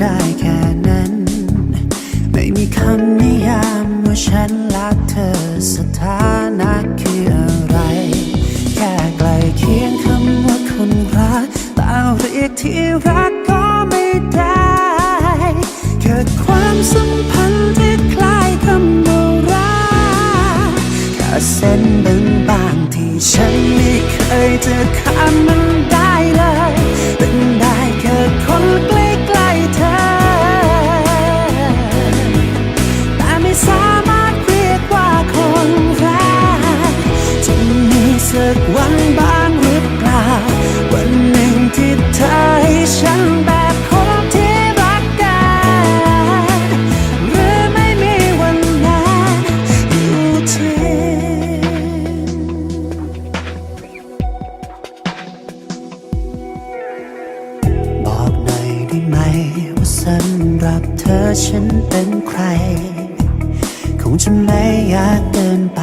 ได้แค่นั้น ไม่มีคำนิยามว่าฉันรักเธอสถานะคืออะไร แค่ใกลเคียงคำว่าคนรักต่เรียกที่รักก็ไม่ได้เกิดความสัมพันธ์ที่คล้ายคำว่ารักแค่เส้นบางๆที่ฉันไม่เคยจะข้ามมันได้ สักวันบ้างหรือเปล่า วันหนึ่งที่เธอให้ฉันแบบคนที่รักกัน หรือไม่มีวันนั้นอยู่ที่บอกหน่อยได้ไหม ว่าสำหรับเธอฉันเป็นใคร คงจะไม่ยากเกินไป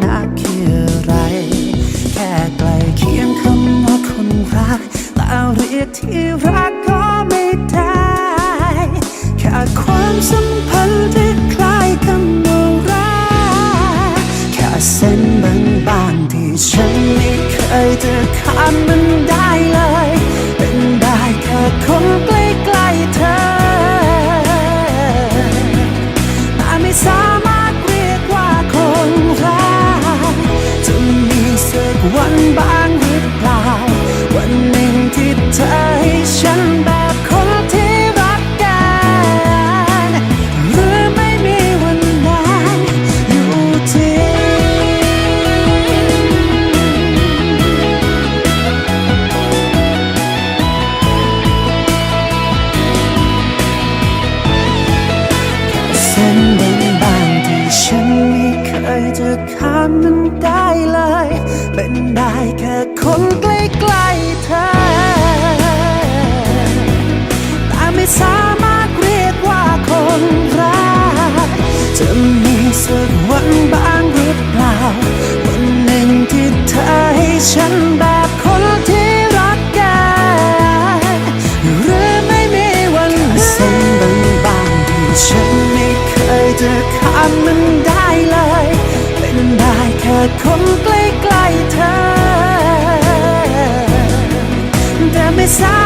น เคยจะข้ามมันได้เลยามมันได้เลย เป็นได้แค่คนใกล้ๆเธอแต่ไม่สา แ